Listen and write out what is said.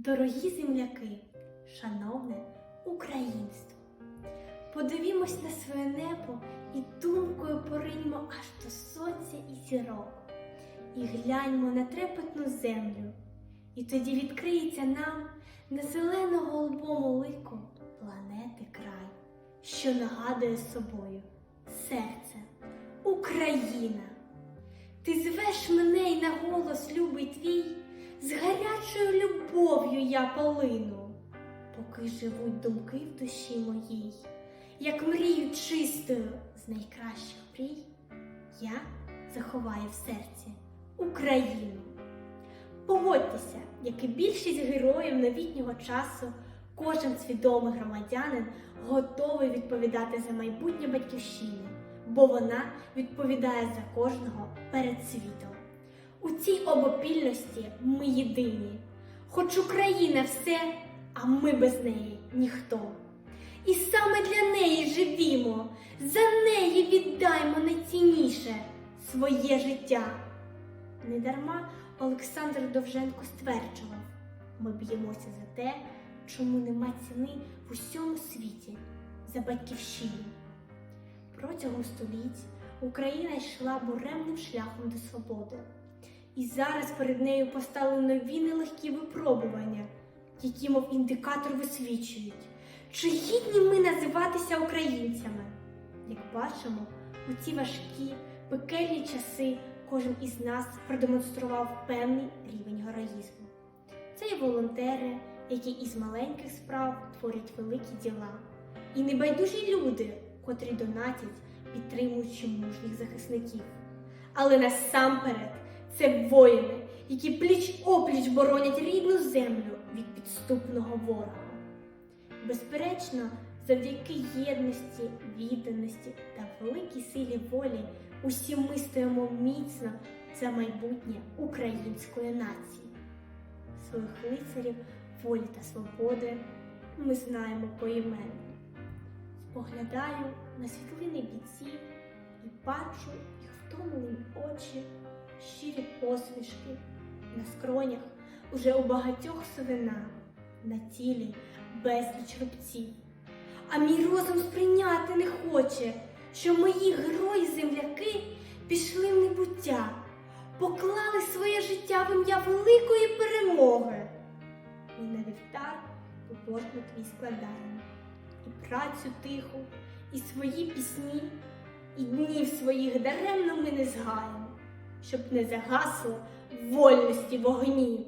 Дорогі земляки, шановне українство, подивімось на своє небо і думкою пориньмо аж до сонця і зірок, і гляньмо на трепетну землю, і тоді відкриється нам на зелено-голубому лику планети край, що нагадує собою серце Україна. Ти звеш мене й на голос, любий твій, любов'ю я полину, поки живуть думки в душі моїй, як мрію чистою з найкращих мрій, я заховаю в серці Україну. Погодьтеся, як і більшість героїв новітнього часу, кожен свідомий громадянин готовий відповідати за майбутнє батьківщини, бо вона відповідає за кожного перед світом. У цій обопільності ми єдині, хоч Україна все, а ми без неї ніхто. І саме для неї живімо, за неї віддаймо найцінніше своє життя. Недарма Олександр Довженко стверджував, ми б'ємося за те, чому нема ціни в усьому світі за батьківщину. Протягом століть Україна йшла буремним шляхом до свободи. І зараз перед нею постали нові нелегкі випробування, які, мов індикатор, висвічують, чи гідні ми називатися українцями. Як бачимо, у ці важкі, пекельні часи кожен із нас продемонстрував певний рівень героїзму. Це і волонтери, які із маленьких справ творять великі діла, і небайдужі люди, котрі донатять, підтримуючи мужніх захисників. Але насамперед це воїни, які пліч опліч боронять рідну землю від підступного ворога. Безперечно, завдяки єдності, відданості та великій силі волі усі ми стоїмо міцно за майбутнє української нації. Своїх лицарів волі та свободи ми знаємо поіменно. Споглядаю на світлини бійців і бачу їх втомлені очі, щирі посмішки, на скронях уже у багатьох совина, на тілі безліч рубців. А мій розум сприйняти не хоче, що мої герої-земляки пішли в небуття, поклали своє життя в ім'я великої перемоги. Ми на вівтар побожно твій складаємо, і працю тиху, і свої пісні, і днів своїх даремно ми не згаємо, щоб не загасло вольності вогні.